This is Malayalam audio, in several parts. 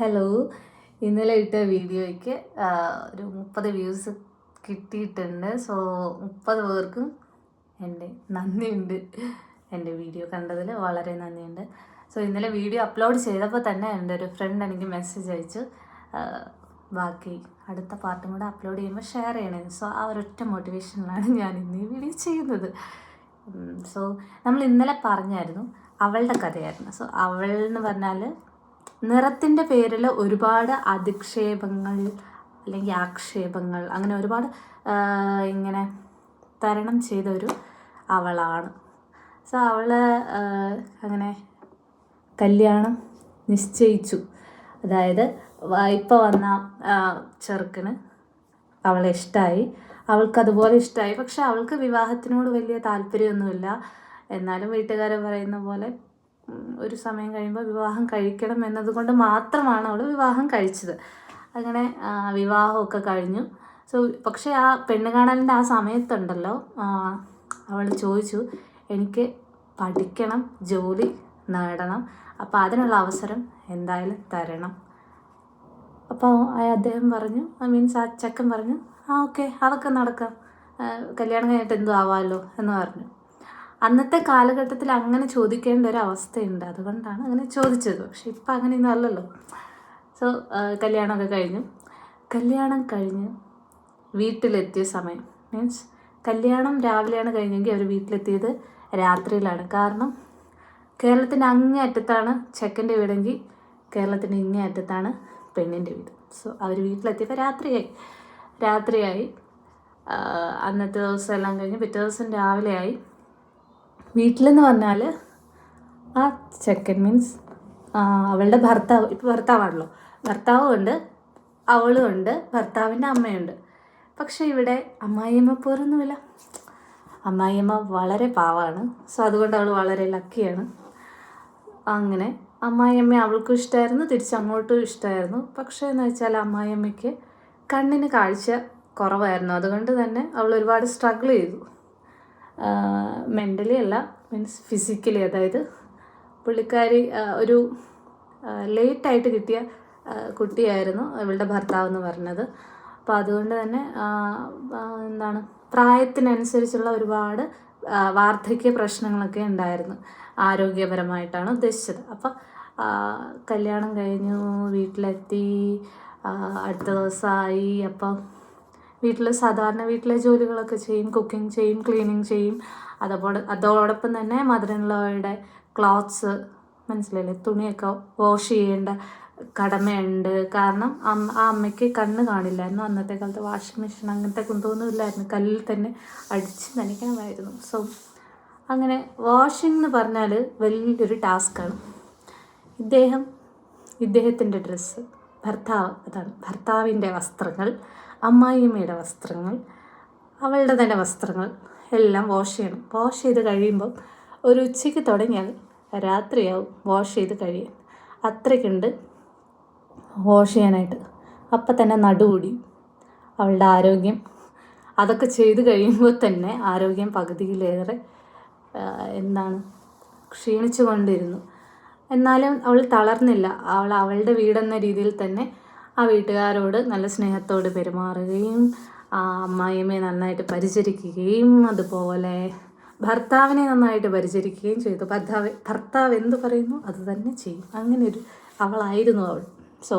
ഹലോ ഇന്നലെ ഇട്ട വീഡിയോയ്ക്ക് ഒരു മുപ്പത് വ്യൂസ് കിട്ടിയിട്ടുണ്ട്. സോ മുപ്പത് പേർക്കും എന്റെ നന്ദിയുണ്ട്. എന്റെ വീഡിയോ കണ്ടതിൽ വളരെ നന്ദിയുണ്ട്. സോ ഇന്നലെ വീഡിയോ അപ്ലോഡ് ചെയ്തപ്പോൾ തന്നെ എന്റെ ഒരു ഫ്രണ്ട് എനിക്ക് മെസ്സേജ് അയച്ചു. ബാക്കി അടുത്ത പാർട്ടും കൂടെ അപ്ലോഡ് ചെയ്യുമ്പോൾ ഷെയർ ചെയ്യണേ. സോ ആ ഒരൊറ്റ മോട്ടിവേഷനിലാണ് ഞാൻ ഇന്ന് ഈ വീഡിയോ ചെയ്യുന്നത്. സോ നമ്മൾ ഇന്നലെ പറഞ്ഞായിരുന്നു അവളുടെ കഥയായിരുന്നു. സോ അവൾ എന്ന് പറഞ്ഞാൽ നിറത്തിന്റെ പേരിൽ ഒരുപാട് അധിക്ഷേപങ്ങൾ അല്ലെങ്കിൽ ആക്ഷേപങ്ങൾ അങ്ങനെ ഒരുപാട് ഇങ്ങനെ തരണം ചെയ്ത ഒരു അവളാണ്. സോ അവൾ അങ്ങനെ കല്യാണം നിശ്ചയിച്ചു. അതായത് ഇപ്പോൾ വന്ന ചെറുക്കന് അവളെ ഇഷ്ടമായി അവൾക്ക് അതുപോലെ ഇഷ്ടമായി പക്ഷെ അവൾക്ക് വിവാഹത്തിനോട് വലിയ താല്പര്യമൊന്നുമില്ല. എന്നാലും വീട്ടുകാർ പറയുന്ന പോലെ ഒരു സമയം കഴിയുമ്പോൾ വിവാഹം കഴിക്കണം എന്നതുകൊണ്ട് മാത്രമാണ് അവൾ വിവാഹം കഴിച്ചത്. അങ്ങനെ വിവാഹമൊക്കെ കഴിഞ്ഞു. സോ പക്ഷേ ആ പെണ്ണ് കാണലിന്റെ ആ സമയത്തുണ്ടല്ലോ അവൾ ചോദിച്ചു എനിക്ക് പഠിക്കണം ജോലി നേടണം അപ്പോൾ അതിനുള്ള അവസരം എന്തായാലും തരണം. അപ്പോൾ അദ്ദേഹം പറഞ്ഞു ഐ മീൻസ് ആ ചക്കൻ പറഞ്ഞു ആ ഓക്കെ അതൊക്കെ നടക്കാം. കല്യാണം കഴിഞ്ഞിട്ട് എന്തോ ആവാമല്ലോ എന്ന് പറഞ്ഞു. അന്നത്തെ കാലഘട്ടത്തിൽ അങ്ങനെ ചോദിക്കേണ്ട ഒരു അവസ്ഥയുണ്ട്. അതുകൊണ്ടാണ് അങ്ങനെ ചോദിച്ചത്. പക്ഷെ ഇപ്പം അങ്ങനെയൊന്നും അല്ലല്ലോ. സോ കല്യാണമൊക്കെ കഴിഞ്ഞു. കല്യാണം കഴിഞ്ഞ് വീട്ടിലെത്തിയ സമയം മീൻസ് കല്യാണം രാവിലെയാണ് കഴിഞ്ഞെങ്കിൽ അവർ വീട്ടിലെത്തിയത് രാത്രിയിലാണ്. കാരണം കേരളത്തിന്റെ അങ്ങേ അറ്റത്താണ് ചെക്കന്റെ വീടെങ്കിൽ കേരളത്തിന്റെ ഇങ്ങേ അറ്റത്താണ് പെണ്ണിന്റെ വീട്. സോ അവർ വീട്ടിലെത്തിയപ്പോൾ രാത്രിയായി. രാത്രിയായി. അന്നത്തെ ദിവസം എല്ലാം കഴിഞ്ഞ് പിറ്റേ ദിവസം രാവിലെയായി. വീട്ടിലെന്ന് പറഞ്ഞാൽ ആ ചെക്കൻ മീൻസ് അവളുടെ ഭർത്താവ് ഇപ്പോൾ ഭർത്താവാണല്ലോ. ഭർത്താവും ഉണ്ട് അവളും ഉണ്ട് ഭർത്താവിന്റെ അമ്മയുണ്ട്. പക്ഷേ ഇവിടെ അമ്മായിയമ്മ പോരൊന്നുമില്ല. അമ്മായിയമ്മ വളരെ പാവാണ്. സോ അതുകൊണ്ട് അവൾ വളരെ ലക്കിയാണ്. അങ്ങനെ അമ്മായിയമ്മ അവൾക്കും ഇഷ്ടമായിരുന്നു തിരിച്ചങ്ങോട്ടും ഇഷ്ടമായിരുന്നു പക്ഷേ എന്ന് വെച്ചാൽ അമ്മായിയമ്മയ്ക്ക് കണ്ണിന് കാഴ്ച കുറവായിരുന്നു. അതുകൊണ്ട് തന്നെ അവൾ ഒരുപാട് സ്ട്രഗിൾ ചെയ്തു. മെന്റലി അല്ല മീൻസ് ഫിസിക്കലി അതായത് പുള്ളിക്കാരി ഒരു ലേറ്റായിട്ട് കിട്ടിയ കുട്ടിയായിരുന്നു ഇവളുടെ ഭർത്താവ് എന്ന് പറഞ്ഞത്. അപ്പോൾ അതുകൊണ്ട് തന്നെ എന്താണ് പ്രായത്തിനനുസരിച്ചുള്ള ഒരുപാട് വാർദ്ധക്യ പ്രശ്നങ്ങളൊക്കെ ഉണ്ടായിരുന്നു. ആരോഗ്യപരമായിട്ടാണ് ഉദ്ദേശിച്ചത്. അപ്പോൾ കല്യാണം കഴിഞ്ഞു വീട്ടിലെത്തി അടുത്ത ദിവസമായി. അപ്പം വീട്ടിൽ സാധാരണ വീട്ടിലെ ജോലികളൊക്കെ ചെയ്യും കുക്കിംഗ് ചെയ്യും ക്ലീനിങ് ചെയ്യും. അതോടെ അതോടൊപ്പം തന്നെ മദറിൻലോയുടെ ക്ലോത്ത്സ് മനസ്സിലല്ലേ തുണിയൊക്കെ വാഷ് ചെയ്യേണ്ട കടമയുണ്ട്. കാരണം ആ അമ്മയ്ക്ക് കണ്ണ് കാണില്ലായിരുന്നു. അന്നത്തെ കാലത്ത് വാഷിംഗ് മെഷീൻ അങ്ങനത്തെ കൊണ്ടുപോകുന്നു ഇല്ലായിരുന്നു കല്ലിൽ തന്നെ അടിച്ച് നനയ്ക്കണമായിരുന്നു. സോ അങ്ങനെ വാഷിംഗ് എന്ന് പറഞ്ഞാൽ വലിയൊരു ടാസ്ക്കാണ് ഇദ്ദേഹം ഇദ്ദേഹത്തിന്റെ ഡ്രസ്സ് ഭർത്താവ് അതാണ് ഭർത്താവിന്റെ വസ്ത്രങ്ങൾ അമ്മായിയമ്മയുടെ വസ്ത്രങ്ങൾ അവളുടെ തന്നെ വസ്ത്രങ്ങൾ എല്ലാം വാഷ് ചെയ്യണം. വാഷ് ചെയ്ത് കഴിയുമ്പം ഒരു ഉച്ചയ്ക്ക് തുടങ്ങിയാൽ രാത്രിയാവും വാഷ് ചെയ്ത് കഴിയാൻ. അത്രയ്ക്കുണ്ട് വാഷ് ചെയ്യാനായിട്ട്. അപ്പം തന്നെ നടുകൂടി അവളുടെ ആരോഗ്യം. അതൊക്കെ ചെയ്ത് കഴിയുമ്പോൾ തന്നെ ആരോഗ്യം പകുതിയിലേറെ എന്താണ് ക്ഷീണിച്ചു കൊണ്ടിരുന്നു എന്നാലും അവൾ തളർന്നില്ല. അവൾ അവളുടെ വീടെന്ന രീതിയിൽ തന്നെ ആ വീട്ടുകാരോട് നല്ല സ്നേഹത്തോട് പെരുമാറുകയും ആ അമ്മായിയമ്മയെ നന്നായിട്ട് പരിചരിക്കുകയും അതുപോലെ ഭർത്താവിനെ നന്നായിട്ട് പരിചരിക്കുകയും ചെയ്തു. ഭർത്താവ് ഭർത്താവ് എന്ത് പറയുന്നു? അത് തന്നെ ചെയ്യും. അങ്ങനെ ഒരു അവളായിരുന്നു അവൾ. സോ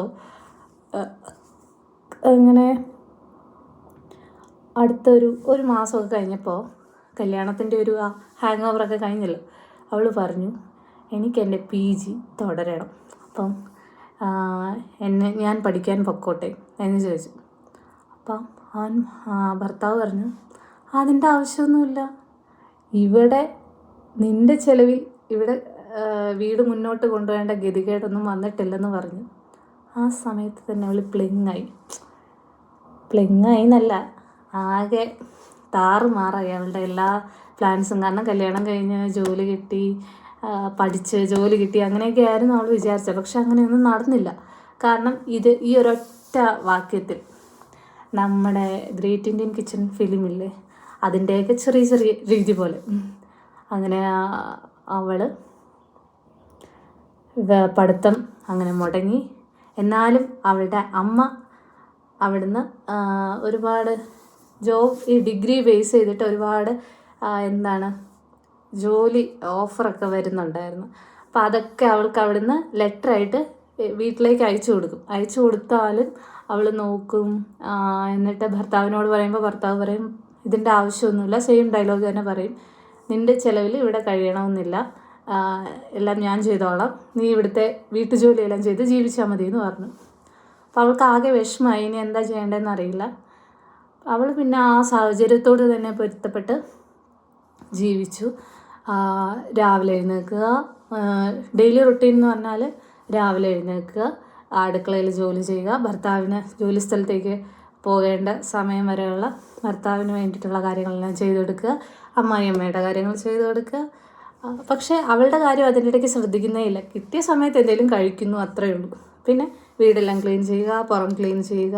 അങ്ങനെ അടുത്തൊരു ഒരു മാസമൊക്കെ കഴിഞ്ഞപ്പോൾ കല്യാണത്തിന്റെ ഒരു ആ ഹാങ് ഓവറൊക്കെ കഴിഞ്ഞല്ലോ. അവൾ പറഞ്ഞു എനിക്ക് എന്റെ പി ജി തുടരണം. അപ്പം എന്നെ ഞാൻ പഠിക്കാൻ പൊക്കോട്ടെ എന്ന് ചോദിച്ചു. അപ്പം അവൻ ഭർത്താവ് പറഞ്ഞു അതിന്റെ ആവശ്യമൊന്നുമില്ല. ഇവിടെ നിന്റെ ചെലവിൽ ഇവിടെ വീട് മുന്നോട്ട് കൊണ്ടുപോകേണ്ട ഗതികേടൊന്നും വന്നിട്ടില്ലെന്ന് പറഞ്ഞു. ആ സമയത്ത് തന്നെ അവൾ പ്ലിങ്ങായി. പ്ലിങ്ങായി എന്നല്ല ആകെ താറുമാറായി അവളുടെ എല്ലാ പ്ലാൻസും. കാരണം കല്യാണം കഴിഞ്ഞ് ജോലി കിട്ടി പഠിച്ച് ജോലി കിട്ടി അങ്ങനെയൊക്കെ ആയിരുന്നു അവൾ വിചാരിച്ചത്. പക്ഷെ അങ്ങനെയൊന്നും നടന്നില്ല. കാരണം ഇത് ഈ ഒരൊറ്റ വാക്യത്തിൽ നമ്മുടെ ഗ്രേറ്റ് ഇന്ത്യൻ കിച്ചൺ ഫിലിമില്ലേ അതിന്റെയൊക്കെ ചെറിയ ചെറിയ രീതി പോലെ. അങ്ങനെ അവൾ പഠിത്തം അങ്ങനെ മുടങ്ങി. എന്നാലും അവളുടെ അമ്മ അവിടുന്ന് ഒരുപാട് ജോബ് ഈ ഡിഗ്രി ബേസ് ചെയ്തിട്ട് ഒരുപാട് എന്താണ് ജോലി ഓഫറൊക്കെ വരുന്നുണ്ടായിരുന്നു. അപ്പോൾ അതൊക്കെ അവൾക്ക് അവിടുന്ന് ലെറ്ററായിട്ട് വീട്ടിലേക്ക് അയച്ചു കൊടുക്കും. അയച്ചു കൊടുത്താലും അവൾ നോക്കും. എന്നിട്ട് ഭർത്താവിനോട് പറയുമ്പോൾ ഭർത്താവ് പറയും ഇതിന്റെ ആവശ്യമൊന്നുമില്ല സെയിം ഡയലോഗ് തന്നെ പറയും. നിന്റെ ചിലവിൽ ഇവിടെ കഴിയണമെന്നില്ല. എല്ലാം ഞാൻ ചെയ്തോളാം. നീ ഇവിടുത്തെ വീട്ടുജോലിയെല്ലാം ചെയ്ത് ജീവിച്ചാൽ മതി എന്ന് പറഞ്ഞു. അപ്പോൾ അവൾക്ക് ആകെ വിഷമമായി. ഇനി എന്താ ചെയ്യേണ്ടതെന്ന് അറിയില്ല. അവൾ പിന്നെ ആ സാഹചര്യത്തോട് തന്നെ പൊരുത്തപ്പെട്ട് ജീവിച്ചു. രാവിലെ എഴുന്നേൽക്കുക. ഡെയിലി റുട്ടീൻ എന്ന് പറഞ്ഞാൽ രാവിലെ എഴുന്നേൽക്കുക. അടുക്കളയിൽ ജോലി ചെയ്യുക. ഭർത്താവിന് ജോലി സ്ഥലത്തേക്ക് പോകേണ്ട സമയം വരെയുള്ള ഭർത്താവിന് വേണ്ടിയിട്ടുള്ള കാര്യങ്ങളെല്ലാം ചെയ്തു കൊടുക്കുക അമ്മായിയമ്മയുടെ കാര്യങ്ങൾ ചെയ്തു കൊടുക്കുക പക്ഷേ അവളുടെ കാര്യം അതിന്റെ ഇടയ്ക്ക് ശ്രദ്ധിക്കുന്നേ ഇല്ല. കിട്ടിയ സമയത്ത് എന്തെങ്കിലും കഴിക്കുന്നു അത്രയേ ഉള്ളൂ. പിന്നെ വീടെല്ലാം ക്ലീൻ ചെയ്യുക പുറം ക്ലീൻ ചെയ്യുക.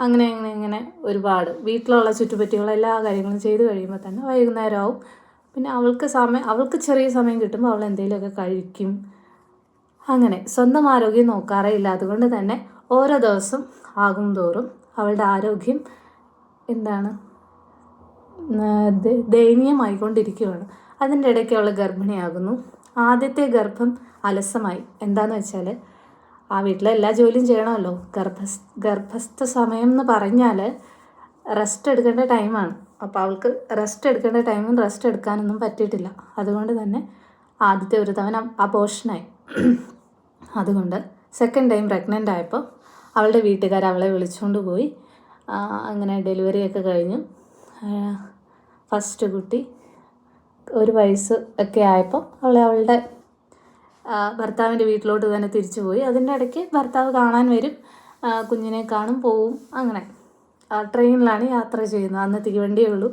അങ്ങനെ അങ്ങനെ ഇങ്ങനെ ഒരുപാട്. വീട്ടിലുള്ള ചുറ്റുപറ്റിയുള്ള എല്ലാ കാര്യങ്ങളും ചെയ്തു കഴിയുമ്പോൾ തന്നെ വൈകുന്നേരം ആവും പിന്നെ അവൾക്ക് സമയം അവൾക്ക് ചെറിയ സമയം കിട്ടുമ്പോൾ അവൾ എന്തെങ്കിലുമൊക്കെ കഴിക്കും. അങ്ങനെ സ്വന്തം ആരോഗ്യം നോക്കാറേ ഇല്ല. അതുകൊണ്ട് തന്നെ ഓരോ ദിവസം ആകും തോറും അവളുടെ ആരോഗ്യം എന്താണ്? ദയനീയമായിക്കൊണ്ടിരിക്കുകയാണ്. അതിന്റെ ഇടയ്ക്ക് അവൾ ഗർഭിണിയാകുന്നു. ആദ്യത്തെ ഗർഭം അലസമായി. എന്താന്ന് വെച്ചാൽ ആ വീട്ടിലെ എല്ലാ ജോലിയും ചെയ്യണമല്ലോ. ഗർഭസ് ഗർഭസ്ഥ സമയം എന്ന് പറഞ്ഞാൽ റെസ്റ്റ് എടുക്കേണ്ട ടൈമാണ് അപ്പോൾ അവൾക്ക് റെസ്റ്റ് എടുക്കേണ്ട ടൈമിൽ റെസ്റ്റ് എടുക്കാനൊന്നും പറ്റിയിട്ടില്ല. അതുകൊണ്ട് തന്നെ ആദ്യത്തെ ഒരു തവണ ആ അബോഷനായി അതുകൊണ്ട് സെക്കൻഡ് ടൈം പ്രഗ്നന്റ് ആയപ്പോൾ അവളുടെ വീട്ടുകാർ അവളെ വിളിച്ചുകൊണ്ട് പോയി. അങ്ങനെ ഡെലിവറിയൊക്കെ കഴിഞ്ഞു. ഫസ്റ്റ് കുട്ടി ഒരു വയസ്സ് ഒക്കെ ആയപ്പോൾ അവളെ അവളുടെ ഭർത്താവിന്റെ വീട്ടിലോട്ട് തന്നെ തിരിച്ചു പോയി. അതിന്റെ ഇടയ്ക്ക് ഭർത്താവ് കാണാൻ വരും. കുഞ്ഞിനെ കാണും പോവും അങ്ങനെ. ട്രെയിനിലാണ് യാത്ര ചെയ്യുന്നത്. അന്ന് തീവണ്ടിയേ ഉള്ളൂ.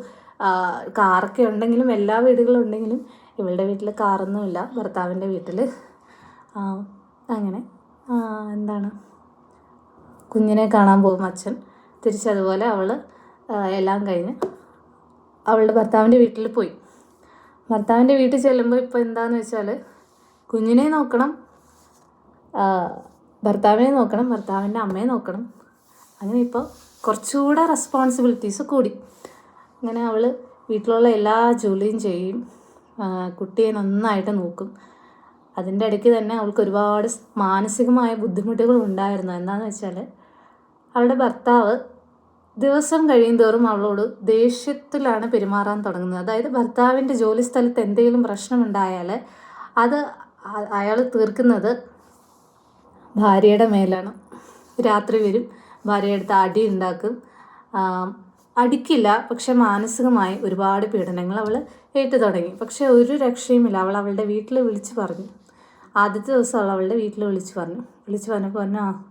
കാറൊക്കെ ഉണ്ടെങ്കിലും എല്ലാ വീടുകളും ഉണ്ടെങ്കിലും ഇവളുടെ വീട്ടിൽ കാറൊന്നുമില്ല. ഭർത്താവിന്റെ വീട്ടിൽ അങ്ങനെ. എന്താണ്? കുഞ്ഞിനെ കാണാൻ പോകും അച്ഛൻ. തിരിച്ചതുപോലെ അവൾ എല്ലാം കഴിഞ്ഞ് അവളുടെ ഭർത്താവിന്റെ വീട്ടിൽ പോയി. ഭർത്താവിന്റെ വീട്ടിൽ ചെല്ലുമ്പോൾ ഇപ്പോൾ എന്താന്ന് വെച്ചാൽ കുഞ്ഞിനെ നോക്കണം. ഭർത്താവിനെ നോക്കണം ഭർത്താവിന്റെ അമ്മയെ നോക്കണം. അങ്ങനെ ഇപ്പോൾ കുറച്ചുകൂടെ റെസ്പോൺസിബിലിറ്റീസ് കൂടി. അങ്ങനെ അവൾ വീട്ടിലുള്ള എല്ലാ ജോലിയും ചെയ്യും. കുട്ടിയെ നന്നായിട്ട് നോക്കും. അതിന്റെ ഇടയ്ക്ക് തന്നെ അവൾക്ക് ഒരുപാട് മാനസികമായ ബുദ്ധിമുട്ടുകൾ ഉണ്ടായിരുന്നു. എന്താണെന്ന് വെച്ചാൽ അവളുടെ ഭർത്താവ് ദിവസം കഴിയും തോറും അവളോട് ദേഷ്യത്തിലാണ് പെരുമാറാൻ തുടങ്ങുന്നത്. അതായത് ഭർത്താവിന്റെ ജോലി സ്ഥലത്ത് എന്തെങ്കിലും പ്രശ്നമുണ്ടായാൽ അത് അയാൾ തീർക്കുന്നത് ഭാര്യയുടെ മേലാണ്. രാത്രി വരും. ഭാര്യയെടുത്ത് അടി ഉണ്ടാക്കും. അടിക്കില്ല പക്ഷെ മാനസികമായി ഒരുപാട് പീഡനങ്ങൾ അവൾ ഏറ്റു തുടങ്ങി. പക്ഷെ ഒരു രക്ഷയുമില്ല. അവൾ അവളുടെ വീട്ടിൽ വിളിച്ചു പറഞ്ഞു. ആദ്യത്തെ ദിവസം അവൾ അവളുടെ വീട്ടിൽ വിളിച്ചു പറഞ്ഞു. വിളിച്ച് പറഞ്ഞപ്പോൾ പറഞ്ഞു ആ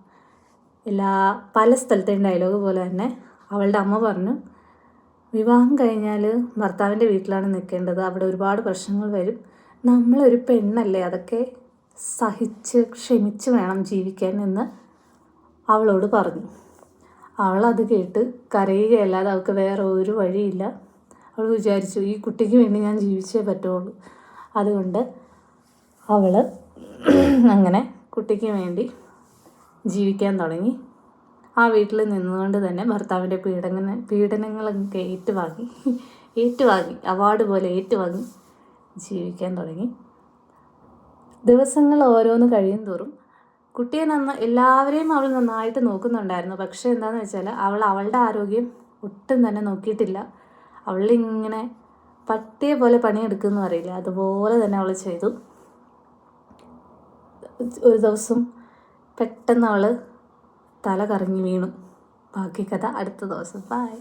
എല്ലാ പല സ്ഥലത്തെയും ഡയലോഗ് പോലെ തന്നെ അവളുടെ അമ്മ പറഞ്ഞു വിവാഹം കഴിഞ്ഞാൽ ഭർത്താവിന്റെ വീട്ടിലാണ് നിൽക്കേണ്ടത്. അവിടെ ഒരുപാട് പ്രശ്നങ്ങൾ വരും. നമ്മളൊരു പെണ്ണല്ലേ? അതൊക്കെ സഹിച്ച് ക്ഷമിച്ച് വേണം ജീവിക്കാൻ എന്ന് അവളോട് പറഞ്ഞു. അവളത് കേട്ട് കരയുകയല്ലാതെ അവൾക്ക് വേറെ ഒരു വഴിയില്ല. അവൾ വിചാരിച്ചു ഈ കുട്ടിക്ക് വേണ്ടി ഞാൻ ജീവിച്ചേ പറ്റുള്ളൂ. അതുകൊണ്ട് അവൾ അങ്ങനെ കുട്ടിക്ക് വേണ്ടി ജീവിക്കാൻ തുടങ്ങി. ആ വീട്ടിൽ നിന്നുകൊണ്ട് തന്നെ ഭർത്താവിന്റെ പീഡന പീഡനങ്ങളൊക്കെ ഏറ്റുവാങ്ങി ഏറ്റുവാങ്ങി അവാർഡ് പോലെ ഏറ്റുവാങ്ങി ജീവിക്കാൻ തുടങ്ങി. ദിവസങ്ങൾ ഓരോന്ന് കഴിയും തോറും കുട്ടിയെ നന്ന എല്ലാവരെയും അവൾ നന്നായിട്ട് നോക്കുന്നുണ്ടായിരുന്നു. പക്ഷേ എന്താണെന്ന് വെച്ചാൽ അവൾ അവളുടെ ആരോഗ്യം ഒട്ടും തന്നെ നോക്കിയിട്ടില്ല. അവളിങ്ങനെ പട്ടിയെ പോലെ പണിയെടുക്കുമെന്ന് അറിയില്ല. അതുപോലെ തന്നെ അവൾ ചെയ്തു. ഒരു ദിവസം പെട്ടെന്ന് അവൾ തല കറങ്ങി വീണു. ബാക്കി കഥ അടുത്ത ദിവസം. ബായ്